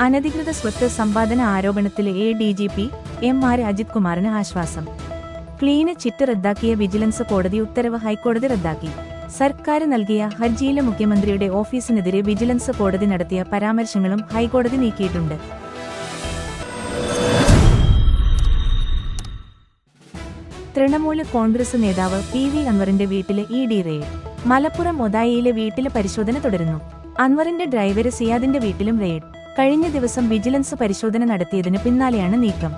അനധികൃത സ്വത്ത് സമ്പാദന ആരോപണത്തിലെ A D G P M R Ajith കുമാറിന് ആശ്വാസം. ക്ലീന് ചിറ്റ് റദ്ദാക്കിയ വിജിലൻസ് കോടതി ഉത്തരവ് ഹൈക്കോടതി റദ്ദാക്കി. സർക്കാർ നൽകിയ ഹർജിയിലെ മുഖ്യമന്ത്രിയുടെ ഓഫീസിനെതിരെ വിജിലൻസ് കോടതി നടത്തിയ പരാമർശങ്ങളും ഹൈക്കോടതി നീക്കിയിട്ടുണ്ട്. തൃണമൂൽ കോൺഗ്രസ് നേതാവ് പി വി അൻവറിന്റെ വീട്ടിലെ ഇ ഡി റെയ്ഡ്. മലപ്പുറം ഒതായിയിലെ വീട്ടിലെ പരിശോധന തുടരുന്നു. അൻവറിന്റെ ഡ്രൈവര് സിയാദിന്റെ വീട്ടിലും റെയ്ഡ്. കഴിഞ്ഞ ദിവസം വിജിലൻസ് പരിശോധന നടത്തിയതിന് പിന്നാലെയാണ് നീക്കം.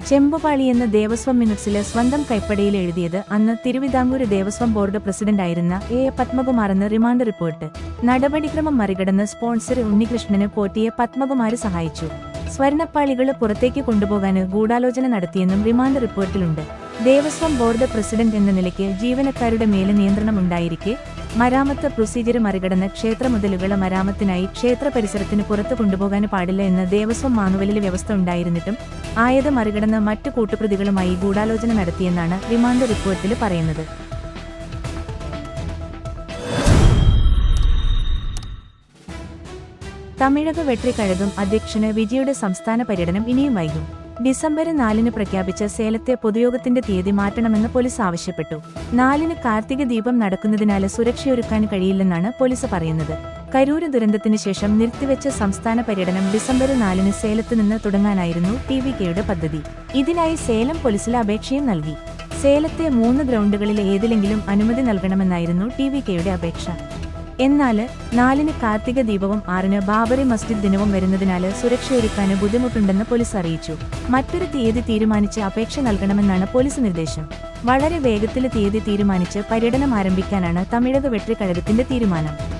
ചെമ്പുപാളി എന്ന ദേവസ്വം മിനിറ്റ്സിൽ സ്വന്തം കൈപ്പടയിൽ എഴുതിയത് അന്ന് തിരുവിതാംകൂർ ദേവസ്വം ബോർഡ് പ്രസിഡന്റായിരുന്ന എ പത്മകുമാറെന്ന് റിമാൻഡ് റിപ്പോർട്ട്. നടപടിക്രമം മറികടന്ന് സ്പോൺസർ ഉണ്ണികൃഷ്ണന് പോറ്റിയെ പത്മകുമാര് സഹായിച്ചു. സ്വർണപ്പാളികൾ പുറത്തേക്ക് കൊണ്ടുപോകാന് ഗൂഢാലോചന നടത്തിയെന്നും റിമാൻഡ് റിപ്പോർട്ടിലുണ്ട്. ദേവസ്വം ബോർഡ് പ്രസിഡന്റ് എന്ന നിലയ്ക്ക് ജീവനക്കാരുടെ മേലെ നിയന്ത്രണം ഉണ്ടായിരിക്കെ മരാമത്ത് പ്രൊസീജിയർ മറികടന്ന് ക്ഷേത്ര മുതലുകളെ മരാമത്തിനായി ക്ഷേത്ര പരിസരത്തിന് പുറത്തു കൊണ്ടുപോകാൻ പാടില്ല എന്ന് ദേവസ്വം മാനുവലിൽ വ്യവസ്ഥ ഉണ്ടായിരുന്നിട്ടും ആയത് മറികടന്ന് മറ്റു കൂട്ടുപ്രതികളുമായി ഗൂഢാലോചന നടത്തിയെന്നാണ് റിമാൻഡ് റിപ്പോർട്ടിൽ പറയുന്നത്. തമിഴക വെട്രിക്കഴകം അധ്യക്ഷന് വിജയുടെ സംസ്ഥാന പര്യടനം ഇനിയും വൈകും. ഡിസംബർ നാലിന് പ്രഖ്യാപിച്ച സേലത്തെ പൊതുയോഗത്തിന്റെ തീയതി മാറ്റണമെന്ന് പോലീസ് ആവശ്യപ്പെട്ടു. നാലിന് കാർത്തിക ദീപം നടക്കുന്നതിനാൽ സുരക്ഷയൊരുക്കാൻ കഴിയില്ലെന്നാണ് പോലീസ് പറയുന്നത്. കരൂര് ദുരന്തത്തിന് ശേഷം നിർത്തിവെച്ച സംസ്ഥാന പര്യടനം ഡിസംബർ നാലിന് സേലത്ത് നിന്ന് തുടങ്ങാനായിരുന്നു ടി വി കെയുടെ പദ്ധതി. ഇതിനായി സേലം പോലീസിൽ അപേക്ഷയും നൽകി. സേലത്തെ മൂന്ന് ഗ്രൗണ്ടുകളിലെ ഏതിലെങ്കിലും അനുമതി നൽകണമെന്നായിരുന്നു ടി വി കെയുടെ അപേക്ഷ. എന്നാൽ നാലിന് കാർത്തിക ദീപവും ആറിന് ബാബറി മസ്ജിദ് ദിനവും വരുന്നതിനാല് സുരക്ഷയൊരുക്കാന് ബുദ്ധിമുട്ടുണ്ടെന്ന് പോലീസ് അറിയിച്ചു. മറ്റൊരു തീയതി തീരുമാനിച്ച് അപേക്ഷ നൽകണമെന്നാണ് പോലീസ് നിർദ്ദേശം. വളരെ വേഗത്തിൽ തീയതി തീരുമാനിച്ച് പര്യടനം ആരംഭിക്കാനാണ് തമിഴക വെട്ടിക്കഴകത്തിന്റെ തീരുമാനം.